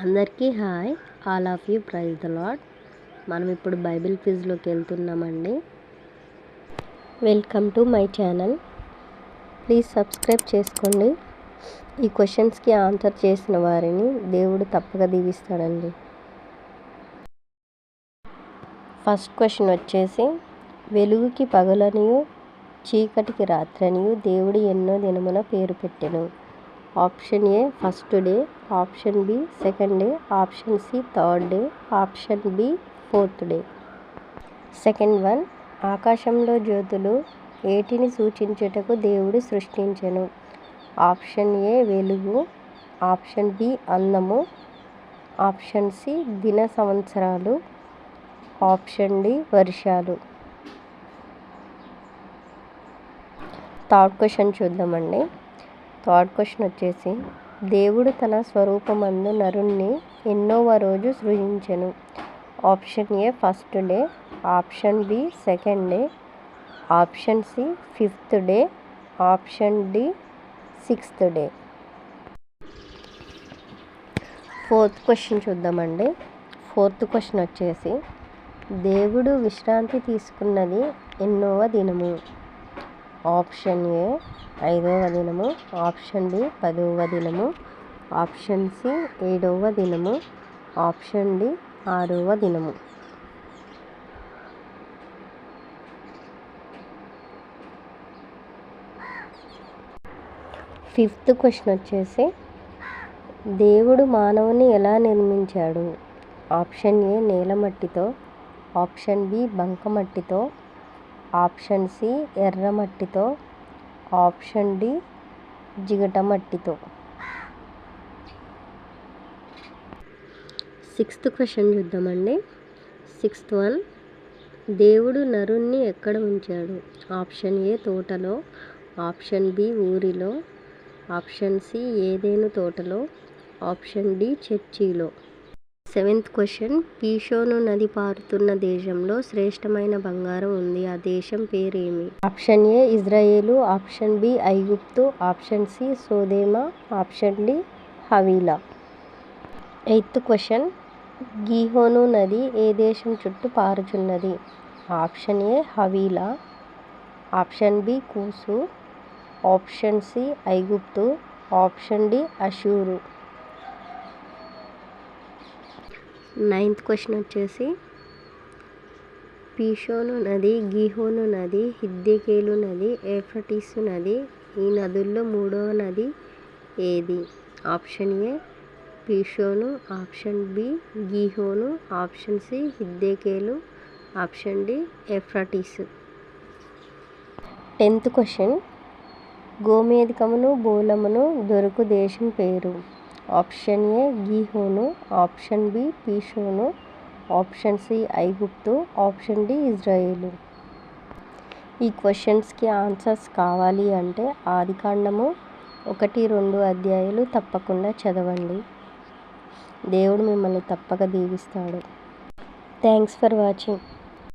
అందరికీ hi. All of you. Praise the Lord మనం ఇప్పుడు బైబిల్ క్విజ్లోకి వెళ్తున్నామండి. Welcome to my channel. Please subscribe చేసుకోండి. ఈ క్వశ్చన్స్కి ఆన్సర్ చేసిన వారిని దేవుడు తప్పక దీవిస్తాడండి. ఫస్ట్ క్వశ్చన్ వచ్చేసి వెలుగుకి పగలనియు చీకటికి రాత్రనియు దేవుడు ఎన్నో దినమున పేరు పెట్టెను. Option A first day option B second day option C third day option B fourth day. Second one ఆకాశంలో జ్యోతులు ఏటిని సూచించుటకు దేవుడు సృష్టించెను. ఆప్షన్ ఏ వెలుగు ఆప్షన్ బి అందము ఆప్షన్ సి దిన సంవత్సరాలు ఆప్షన్ డి వర్షాలు. థర్డ్ క్వశ్చన్ చూద్దామండి. థర్డ్ క్వశ్చన్ వచ్చేసి దేవుడు తన స్వరూపమందు నరుణ్ణి ఎన్నోవ రోజు సృజించెను. Option A first day option B second day option C fifth day option D sixth day. Fourth question చూద్దామండి. ఫోర్త్ క్వశ్చన్ వచ్చేసి దేవుడు విశ్రాంతి తీసుకున్నది ఎన్నోవ దినము? ఆప్షన్ ఏ ఐదవ దినము ఆప్షన్ బి పదవ దినము ఆప్షన్ సి ఏడవ దినము ఆప్షన్ డి ఆరవ దినము ఫిఫ్త్ క్వశ్చన్ వచ్చేసి దేవుడు మానవుని ఎలా నిర్మించాడు? ఆప్షన్ ఏ నేలమట్టితో ఆప్షన్ బి బంకమట్టితో ఆప్షన్ సి ఎర్రమట్టితో ఆప్షన్ డి జిగటమట్టితో సిక్స్త్ క్వశ్చన్ చూద్దామండి. సిక్స్త్ వన్ దేవుడు నరుణ్ణి ఎక్కడ ఉంచాడు? ఆప్షన్ ఏ తోటలో ఆప్షన్ బి ఊరిలో ఆప్షన్ సి ఏదేను తోటలో ఆప్షన్ డి చర్చిలో. Seventh question. పీషోను నది పారుతున్న దేశంలో శ్రేష్టమైన బంగారం ఉంది. ఆ దేశం పేరేమి? ఆప్షన్ ఏ ఇజ్రాయేలు. ఆప్షన్ బి ఐగుప్తు. ఆప్షన్ సి సోదేమా. Option D Havilah. Eighth question. Gihon నది ఏ దేశం చుట్టూ పారుచున్నది? ఆప్షన్ ఏ హవీలా. ఆప్షన్ బి కూసు. ఆప్షన్ సి ఐగుప్తు. ఆప్షన్ డి అషూరు. నైన్త్ క్వశ్చన్ వచ్చేసి పీషోను నది గీహోను నది హిద్దెకేలు నది ఏఫ్రటీసు నది ఈ నదుల్లో మూడవ నది ఏది? ఆప్షన్ ఏ పీషోను ఆప్షన్ బి గీహోను ఆప్షన్ సి హిద్దేకేలు ఆప్షన్ డి ఎఫ్రటీసు టెన్త్ క్వశ్చన్ గోమేధికమును బోలమును దొరుకు దేశం పేరు. ఆప్షన్ ఏ గీహోను ఆప్షన్ బి పీషోను ఆప్షన్ సి ఐగుప్తు ఆప్షన్ డి ఇజ్రాయేలు. ఈ క్వశ్చన్స్కి ఆన్సర్స్ కావాలి అంటే ఆదికాండము ఒకటి రెండు అధ్యాయులు తప్పకుండా చదవండి. దేవుడు మిమ్మల్ని తప్పక దీవిస్తాడు. Thanks for watching.